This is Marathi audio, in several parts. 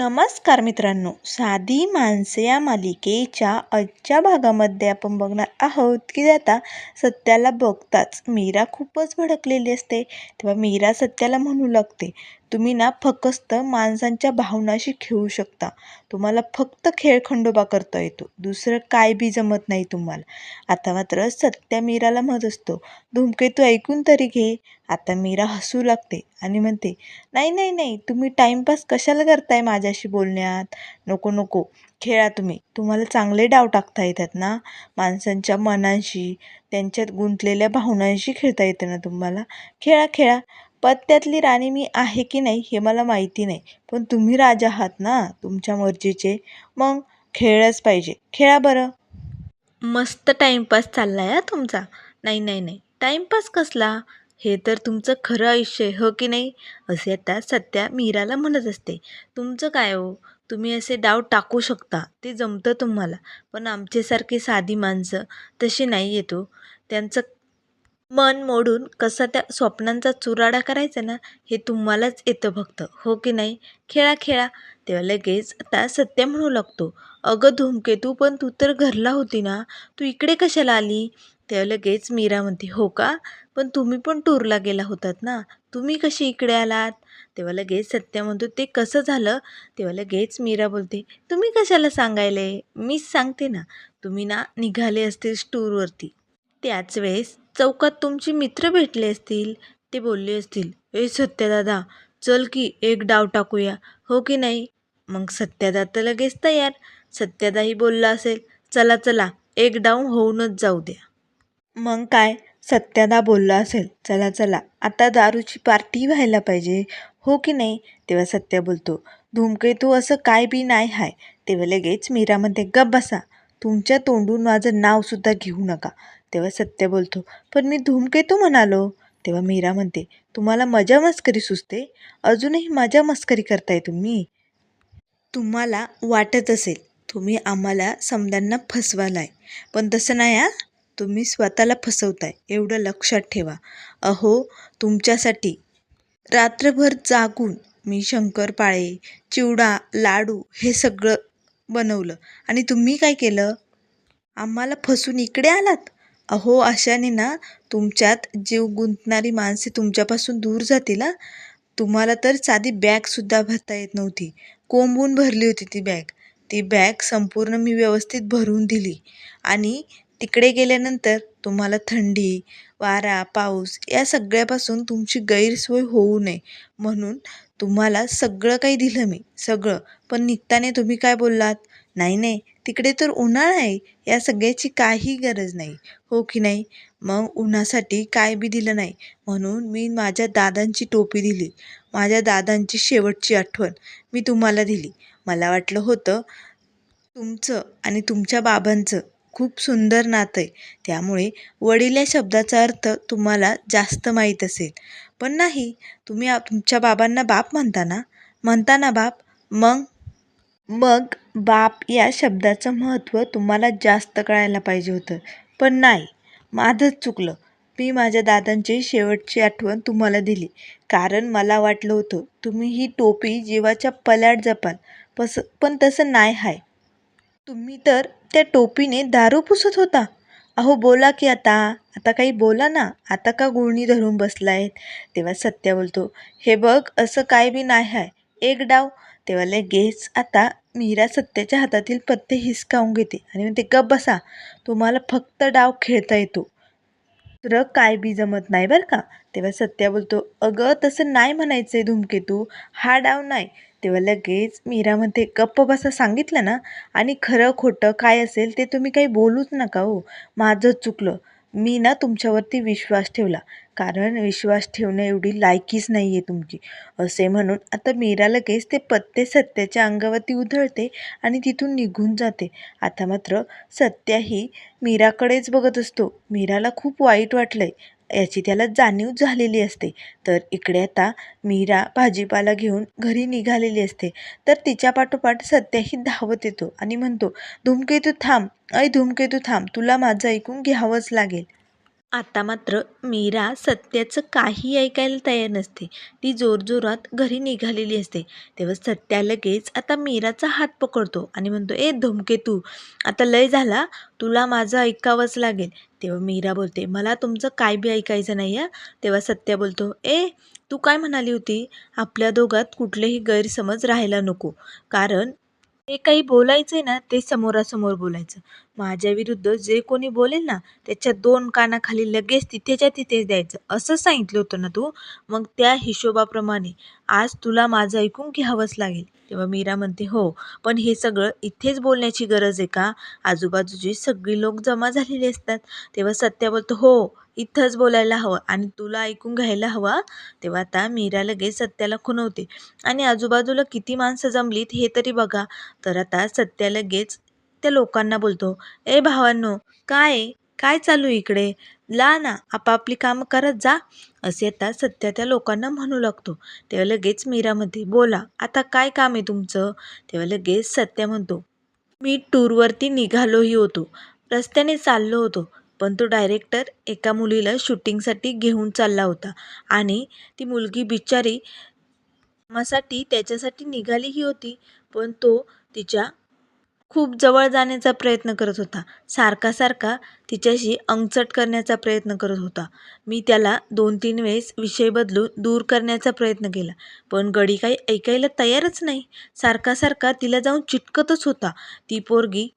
नमस्कार मित्रांनो. साधी माणसे या मालिकेच्या आजच्या भागामध्ये आपण बघणार आहोत की आता सत्याला बघताच मीरा खूपच भडकलेली असते. तेव्हा मीरा सत्याला म्हणू लागते तुम्ही ना फक्त माणसांच्या भावनाशी खेळू शकता. तुम्हाला फक्त खेळ खंडोबा करता येतो. दुसरं काय बी जमत नाही तुम्हाला. आता मात्र सत्या मीराला म्हणत असतो. धूमकेतू ऐकून तरी घे. आता मीरा हसू लागते आणि म्हणते नाही नाही नाही तुम्ही टाईमपास कशाला करताय माझ्याशी बोलण्यात? नको नको खेळा तुम्ही. तुम्हाला चांगले डाव टाकता येतात ना? माणसांच्या मनांशी त्यांच्यात गुंतलेल्या भावनांशी खेळता येतं ना तुम्हाला? खेळा खेळा. पत्त्यातली राणी मी आहे की नाही हे मला माहिती नाही. पण तुम्ही राजा आहात ना तुमच्या मर्जीचे. मग खेळच पाहिजे. खेळा बरं. मस्त टाईमपास चालला आहे तुमचा. नाही नाही नाही. टाईमपास कसला? हे तर तुमचं खरं आयुष्य आहे हो की नाही? असे आता सत्या मीराला म्हणत असते. तुमचं काय हो? तुम्ही असे डाव टाकू शकता. ते जमतं तुम्हाला. पण आमच्यासारखी साधी माणसं तशी नाही येतो त्यांचं मन मोडून कसा त्या स्वप्नांचा चुराडा करायचा ना हे तुम्हालाच येतं फक्त. हो की नाही? खेळा खेळा. तेव्हा लगेच आता सत्य म्हणू लागतो. अगं धूमकेतू पण तू तर घरला होती ना. तू इकडे कशाला आली? तेव्हा लगेच मीरा म्हणते हो का? पण तुम्ही पण टूरला गेला होतात ना. तुम्ही कशी इकडे आलात? तेव्हा लगेच सत्य म्हणतो ते कसं झालं? तेव्हा लगेच मीरा बोलते तुम्ही कशाला सांगायले? मीच सांगते ना. तुम्ही ना निघाले असतील टूरवरती. त्याच वेळेस चौकात तुमचे मित्र भेटले असतील? ते बोलले असतील ए सत्यदादा चल की एक डाव टाकूया हो की नाही? मग सत्यदा तर लगेच तयार. सत्यदाही बोलला असेल चला चला एक डाव होऊनच जाऊ द्या. मग काय? सत्यादा बोलला असेल चला चला आता दारूची पार्टी व्हायला पाहिजे हो की नाही? तेव्हा सत्य बोलतो धूमकेतू असं काय बी नाही हाय. तेव्हा लगेच मीरामध्ये गप बसा तुमच्या तोंडून माझं नावसुद्धा घेऊ नका. तेव्हा सत्य बोलतो. पण मी धूमकेतू म्हणालो. तेव्हा मीरा म्हणते तुम्हाला मजा मस्करी सुचते? अजूनही मजा मस्करी करताय तुम्ही? तुम्हाला वाटत असेल तुम्ही आम्हाला समजांना फसवालाय. पण तसं नाही हा. तुम्ही स्वतःला फसवताय. एवढं लक्षात ठेवा. अहो तुमच्यासाठी रात्रभर जागून मी शंकरपाळे चिवडा लाडू हे सगळं बनवलं. आणि तुम्ही काय केलं? आम्हाला फसून इकडे आलात? अहो अशाने ना तुमच्यात जीव गुंतणारी माणसे तुमच्यापासून दूर जातील हां. तुम्हाला तर साधी बॅगसुद्धा भरता येत नव्हती. कोंबून भरली होती ती बॅग. ती बॅग संपूर्ण मी व्यवस्थित भरून दिली. आणि तिकडे गेल्यानंतर तुम्हाला थंडी वारा पाऊस या सगळ्यापासून तुमची गैरसोय होऊ नये. म्हणून तुम्हाला सगळं काही दिलं मी. सगळं. पण निघताना तुम्ही काय बोललात? नाही नाही. तिकडे तर उन्हाळा आहे या सगळ्याची काही गरज नाही. हो की नाही? मग उन्हासाठी काय बी दिलं नाही. म्हणून मी माझ्या दादांची टोपी दिली. माझ्या दादांची शेवटची आठवण मी तुम्हाला दिली. मला वाटलं होतं तुमचं आणि तुमच्या बाबांचं खूप सुंदर नातं आहे. त्यामुळे वडील या शब्दाचा अर्थ तुम्हाला जास्त माहीत असेल. पण नाही तुम्ही तुमच्या बाबांना बाप म्हणता ना? म्हणता ना बाप? मग? मग? बाप या शब्दाचं महत्त्व तुम्हाला जास्त कळायला पाहिजे होतं. पण नाही माझंच चुकलं. मी माझ्या दादांची शेवटची आठवण तुम्हाला दिली. कारण मला वाटलं होतं तुम्ही ही टोपी जीवाच्या पल्याड जपाल. पस पण तसं नाही आहे तुम्ही तर त्या टोपीने दारू पुसत होता. अहो बोला की आता. आता काही बोला ना. आता का गुळणी धरून बसलायत? तेव्हा सत्य बोलतो हे बघ असं काय बी नाही आहे एक डाव तेव्हा गेस आता मीरा सत्याच्या हातातील पत्ते हिसकावून घेते आणि म्हणते गप बसा तुम्हाला फक्त डाव खेळता येतो. तर काय बी जमत नाही बरं का. तेव्हा सत्या बोलतो अगं तसं नाही म्हणायचं आहे धूमकेतू हा डाव नाही. तेव्हा लगेच मीरा म्हणते गप्प बसा सांगितलं ना? आणि खरं खोटं काय असेल ते तुम्ही काही बोलूच नका हो माझं चुकलं. मी ना तुमच्यावरती विश्वास ठेवला. कारण विश्वास ठेवणे एवढी लायकीच नाही आहे तुमची. असे म्हणून आता मीरा लगेच ते पत्ते सत्याच्या अंगावरती उधळते आणि तिथून निघून जाते. आता मात्र सत्याही मीराकडेच बघत असतो. मीराला खूप वाईट वाटलंय. याची त्याला जाणीव झालेली असते. तर इकडे आता मीरा भाजीपाला घेऊन घरी निघालेली असते. तर तिच्या पाठोपाठ सत्याही धावत येतो आणि म्हणतो धूमकेतू थांब. ऐ धूमकेतू थांब. तुला माझं ऐकून घ्यावंच लागेल. आता मात्र मीरा सत्याचं काही ऐकायला तयार नसते. ती जोरजोरात घरी निघालेली असते. तेव्हा सत्या लगेच आता मीराचा हात पकडतो आणि म्हणतो ए धूमकेतू आता लय झाला. तुला माझं ऐकावंच लागेल. तेव्हा मीरा बोलते मला तुमचं काय बी ऐकायचं नाही आहे तेव्हा सत्या बोलतो ए तू काय म्हणाली होती? आपल्या दोघात कुठलेही गैरसमज राहायला नको. कारण जे काही बोलायचं आहे ना ते समोरासमोर बोलायचं. माझ्या विरुद्ध जे कोणी बोलेल ना त्याच्या दोन कानाखाली लगेच तिथेच्या तिथेच द्यायचं. असं सांगितलं होतं ना तू? मग त्या हिशोबाप्रमाणे आज तुला माझं ऐकून घ्यावंच लागेल. तेव्हा मीरा म्हणते हो पण हे सगळं इथेच बोलण्याची गरज आहे का? आजूबाजूची सगळी लोक जमा झालेली असतात. तेव्हा सत्या बोलतो हो इथंच बोलायला हवं आणि तुला ऐकून घ्यायला हवा. तेव्हा आता मीरा लगेच सत्याला खुणवते. आणि आजूबाजूला किती माणसं जमलीत हे तरी बघा. तर आता सत्या लगेच त्या लोकांना बोलतो ए भावांनो काय काय चालू आहे इकडे? ला ना आपापली कामं करत जा. असे आता सत्या त्या लोकांना म्हणू लागतो. तेव्हा लगेच मीरामध्ये बोला आता काय काम आहे तुमचं? तेव्हा लगेच सत्या म्हणतो मी टूरवरती निघालोही होतो. रस्त्याने चाललो होतो. पण तो डायरेक्टर एका मुलीला शूटिंगसाठी घेऊन चालला होता आणि ती मुलगी बिचारी कामासाठी त्याच्यासाठी निघालीही होती पण तो तिच्या खूप जवळ जाण्याचा प्रयत्न करत होता. सारखा सारखा तिच्याशी अंगचट करण्याचा प्रयत्न करत होता. मी त्याला दोन तीन वेळेस विषय बदलून दूर करण्याचा प्रयत्न केला पण गडी काही ऐकायला तयारच नाही. सारखा सारखा तिला जाऊन चिटकतच होता. ती पोरगी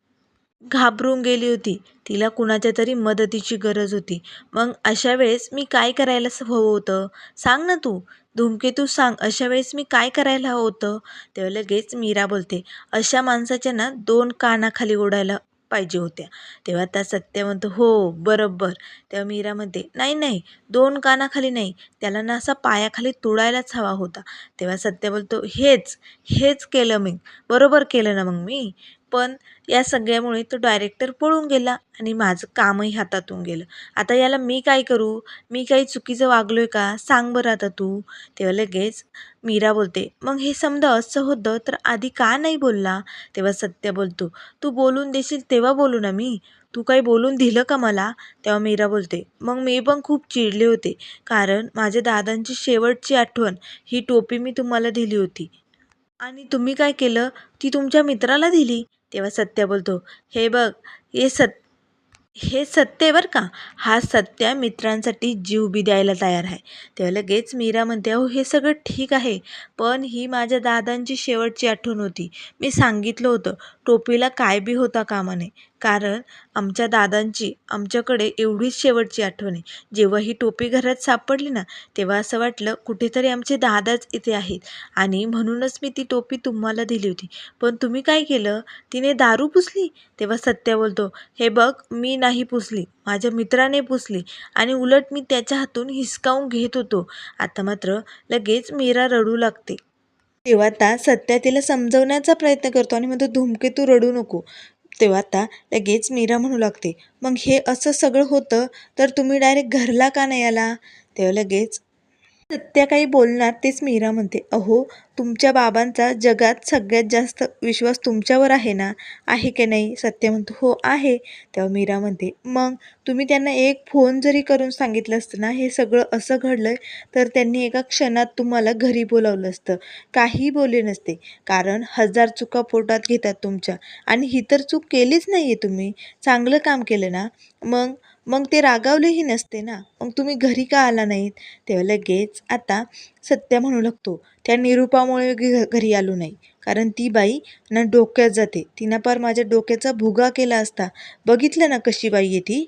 घाबरून गेली होती. तिला कुणाच्या तरी मदतीची गरज होती. मग अशा वेळेस मी काय करायला हवं होतं? सांग ना तू. धूमकेतू सांग. अशा वेळेस मी काय करायला हवं होतं? तेव्हा लगेच मीरा बोलते अशा माणसाच्या ना दोन कानाखाली ओढायला पाहिजे होत्या. तेव्हा त्या सत्य म्हणतो हो बरोबर. तेव्हा मीरा म्हणते नाही नाही दोन कानाखाली नाही. त्याला ना असा पायाखाली तुडायलाच हवा होता. तेव्हा सत्य बोलतो हेच हेच केलं मी. बरोबर केलं ना मग मी? पण या सगळ्यामुळे तो डायरेक्टर पळून गेला आणि माझं कामही हातातून गेलं. आता याला मी काय करू? मी काही चुकीचं वागलो आहे का? सांग बरं आता तू. तेव्हा लगेच मीरा बोलते मग हे समजा असं होतं तर आधी का नाही बोलला? तेव्हा सत्य बोलतो तू बोलून देशील तेव्हा बोलू ना मी. तू काही बोलून दिलं का मला? तेव्हा मीरा बोलते मग मी पण खूप चिडले होते कारण माझ्या दादांची शेवटची आठवण ही टोपी मी तुम्हाला दिली होती. आणि तुम्ही काय केलं? ती तुमच्या मित्राला दिली? तेव्हा सत्या बोलतो. हे बघ हे सत हे सत्य बरं का? हा सत्या मित्रांसाठी जीव बी द्यायला तयार आहे. तेव्हा लगेच मीरा म्हणते अहो हे सगळं ठीक आहे पण ही माझ्या दादांची शेवटची आठवण होती. मी सांगितलं होतं टोपीला काय बी होता कामा नये. कारण आमच्या दादांची आमच्याकडे एवढीच शेवटची आठवण आहे. जेव्हा ही टोपी घरात सापडली ना तेव्हा असं वाटलं कुठेतरी आमचे दादाच इथे आहेत. आणि म्हणूनच मी ती टोपी तुम्हाला दिली होती. पण तुम्ही काय केलं? तिने दारू पुसली? तेव्हा सत्या बोलतो हे बघ मी नाही पुसली. माझ्या मित्राने पुसली. आणि उलट मी त्याच्या हातून हिसकावून घेत होतो. आता मात्र लगेच मीरा रडू लागते. तेव्हा आता सत्या तिला समजवण्याचा प्रयत्न करतो आणि म्हणतो धूमकेतू रडू नको. तेव्हा आता लगेच मीरा म्हणू लागते मग हे असं सगळं होतं तर तुम्ही डायरेक्ट घरला का नाही आला? तेव्हा लगेच सत्या काही बोलणार तेच मीरा म्हणते. अहो तुमच्या बाबांचा जगात सगळ्यात जास्त विश्वास तुमच्यावर आहे ना? आहे की नाही? सत्य म्हणतो हो आहे. तेव्हा मीरा म्हणते मग तुम्ही त्यांना एक फोन जरी करून सांगितलं असतं ना हे सगळं असं घडलं आहे तर त्यांनी एका क्षणात तुम्हाला घरी बोलावलं असतं. काही बोलले नसते कारण हजार चुका पोटात घेतात तुमच्या. आणि ही तर चूक केलीच नाही आहे तुम्ही. चांगलं काम केलं ना? मग मग ते रागावलेही नसते ना. मग तुम्ही घरी का आला नाहीत? तेव्हा लगेच आता सत्या म्हणू लागतो त्या निरूपामुळे घ घरी आलो नाही. कारण ती बाई ना डोक्यात जाते. तिनं पार माझ्या डोक्याचा भुगा केला असता. बघितलं ना कशी बाई आहे ती?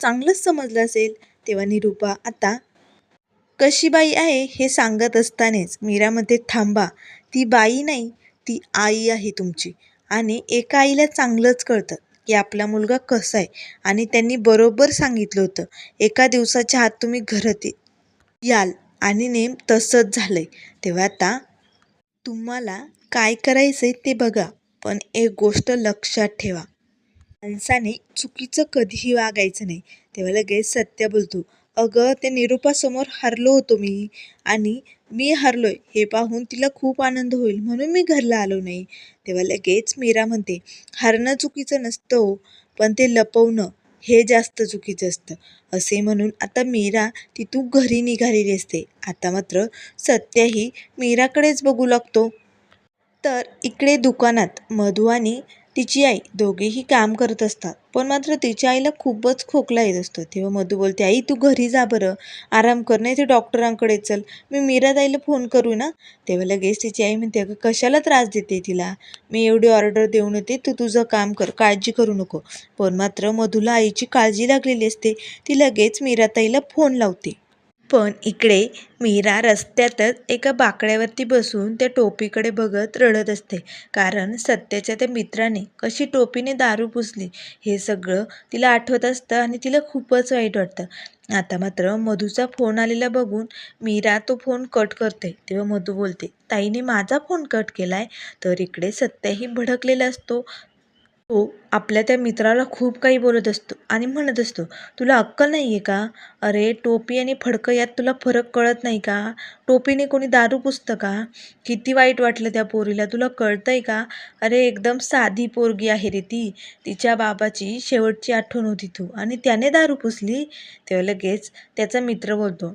चांगलंच समजलं असेल. तेव्हा निरूपा आता कशी बाई आहे हे सांगत असतानाच मीरामध्ये थांबा. ती बाई नाही ती आई आहे तुमची. आणि एका आईला चांगलंच कळतं. की आपला मुलगा कसा आहे? आणि त्यांनी बरोबर सांगितलं होतं. एका दिवसाच्या आत तुम्ही घरात याल. आणि नेम तसंच झालं आहे तेव्हा आता तुम्हाला काय करायचं आहे ते बघा. पण एक गोष्ट लक्षात ठेवा. माणसाने चुकीचं कधीही वागायचं नाही. तेव्हा लगेच सत्य बोलतो. अगं त्या निरूपासमोर हरलो होतो मी. आणि मी हरलोय हे पाहून तिला खूप आनंद होईल म्हणून मी घरला आलो नाही. तेव्हा लगेच मीरा म्हणते हरणं चुकीचं नसतं हो पण ते लपवणं हे जास्त चुकीचं असतं. असे म्हणून आता मीरा तिथून घरी निघालेली असते. आता मात्र सत्याही मीराकडेच बघू लागतो. तर इकडे दुकानात मधू आणि तिची आई दोघेही काम करत असतात. पण मात्र तिच्या आईला खूपच खोकला येत असतो. तेव्हा मधू बोलते आई तू घरी जा बरं. आराम कर नाही ते डॉक्टरांकडे चल. मी मीराताईला फोन करू ना? तेव्हा लगेच तिची आई म्हणते अगं कशाला त्रास देते तिला? मी एवढी ऑर्डर देऊन येते तू तुझं काम कर काळजी करू नको. पण मात्र मधूला आईची काळजी लागलेली असते. ती लगेच मीराताईला फोन लावते. पण इकडे मीरा रस्त्यातच एका बाकड्यावरती बसून त्या टोपीकडे बघत रडत असते. कारण सत्याच्या त्या मित्राने कशी टोपीने दारू पुसली हे सगळं तिला आठवत असतं आणि तिला खूपच वाईट वाटतं. आता मात्र मधूचा फोन आलेला बघून मीरा तो फोन कट करते. तेव्हा मधू बोलते ताईने माझा फोन कट केलाय तर इकडे सत्याही भडकलेला असतो. तो आपल्या त्या मित्राला खूप काही बोलत असतो आणि म्हणत असतो तुला अक्कल नाही आहे का? अरे टोपी आणि फडकं यात तुला फरक कळत नाही का? टोपीने कोणी दारू पुसतं का? किती वाईट वाटलं त्या पोरीला तुला कळतं आहे का? अरे एकदम साधी पोरगी आहे रे ती. तिच्या बाबाची शेवटची आठवण होती तू आणि त्याने दारू पुसली. तेव्हा लगेच त्याचा मित्र बोलतो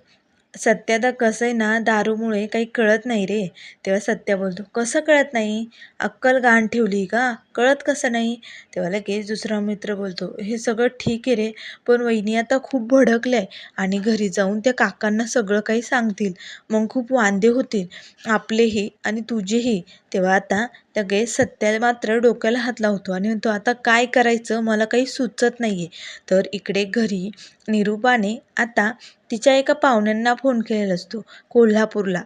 सत्यादा कसं आहे ना दारूमुळे काही कळत नाही रे. तेव्हा सत्या बोलतो कसं कळत नाही? अक्कल गहाण ठेवली का? कळत कसं नाही? तेव्हा लगेच दुसरा मित्र बोलतो हे सगळं ठीक आहे रे पण वहिनी आता खूप भडकल्या आहे आणि घरी जाऊन त्या काकांना सगळं काही सांगतील. मग खूप वांदे होतील. आपलेही आणि तुझेही तेव्हा आता लगेच सत्या मात्र डोक्याला हात लावतो आणि म्हणतो आता काय करायचं? मला काही सुचत नाही आहे तर इकडे घरी निरूपाने आता तिच्या एका पाहुण्यांना फोन केलेला असतो कोल्हापूरला.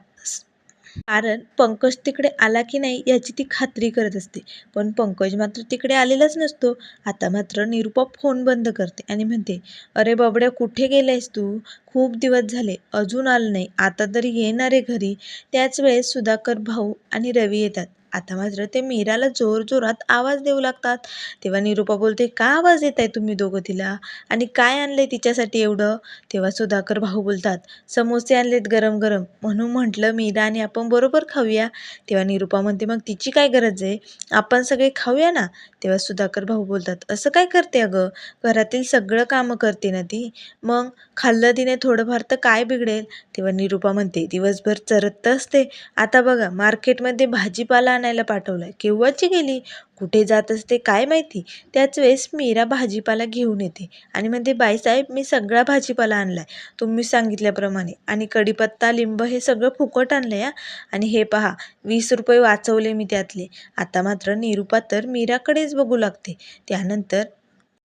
कारण पंकज तिकडे आला की नाही याची ती खात्री करत असते. पण पंकज मात्र तिकडे आलेलाच नसतो. आता मात्र निरुपा फोन बंद करते आणि म्हणते अरे बाबड्या कुठे गेलायस तू? खूप दिवस झाले अजून आलं नाही. आता तरी येणार आहे घरी. त्याच वेळेस सुधाकर भाऊ आणि रवी येतात. आता मात्र ते मीराला जोरजोरात आवाज देऊ लागतात. तेव्हा निरूपा बोलते का आवाज येत आहे तुम्ही दोघं तिला? आणि काय आणलंय तिच्यासाठी एवढं? तेव्हा सुधाकर भाऊ बोलतात समोसे आणलेत गरम गरम. म्हणून म्हटलं मीरा आणि आपण बरोबर खाऊया. तेव्हा निरूपा म्हणते मग तिची काय गरज आहे? आपण सगळे खाऊया ना? तेव्हा सुधाकर भाऊ बोलतात असं काय करते अगं? घरातील सगळं कामं करते ना ती? मग खाल्लं तिने थोडंफार तर काय बिघडेल? तेव्हा निरूपा म्हणते दिवसभर चरत असते. आता बघा मार्केटमध्ये भाजीपाला आणायला पाठवलाय. केव्हाची गेली? कुठे जात असते काय माहिती? त्याच वेळेस मीरा भाजीपाला घेऊन येते आणि म्हणते बाईसाहेब मी सगळा भाजीपाला आणलाय. तुम्ही सांगितल्याप्रमाणे. आणि कढीपत्ता लिंब हे सगळं फुकट आणलं या आणि हे पहा वीस रुपये वाचवले मी त्यातले. आता मात्र निरूपा तर मीराकडेच बघू लागते. त्यानंतर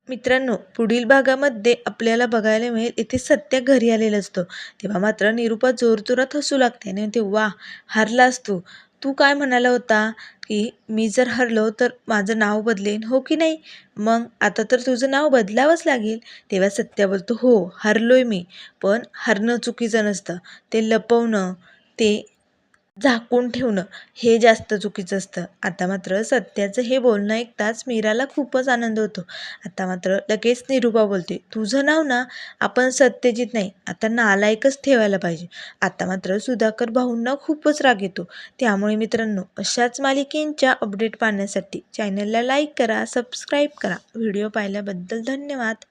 मित्रांनो पुढील भागामध्ये आपल्याला बघायला मिळेल इथे सत्या घरी आलेला असतो. तेव्हा मात्र निरूपा जोरजोरात हसू लागते आणि ते वा हरलास तू तू काय म्हणाला होता की मी जर हरलो तर माझं नाव बदलेन हो की नाही? मग आता तर तुझं नाव बदलावंच लागेल. तेव्हा सत्या बोलतो हो हरलो आहे मी पण हरणं चुकीचं नसतं. ते लपवणं ते झाकून ठेवणं हे जास्त चुकीचं असतं. आता मात्र सत्याचं हे बोलणं ऐकताच मीराला खूपच आनंद होतो. आता मात्र लगेच निरूपा बोलते तुझं नाव ना आपण सत्यजित नाही आता नालायकच ठेवायला पाहिजे. आता मात्र सुधाकर भाऊंना खूपच राग येतो. त्यामुळे मित्रांनो अशाच मालिकेंच्या अपडेट पाहण्यासाठी चॅनलला लाईक करा सबस्क्राईब करा. व्हिडिओ पाहिल्याबद्दल धन्यवाद.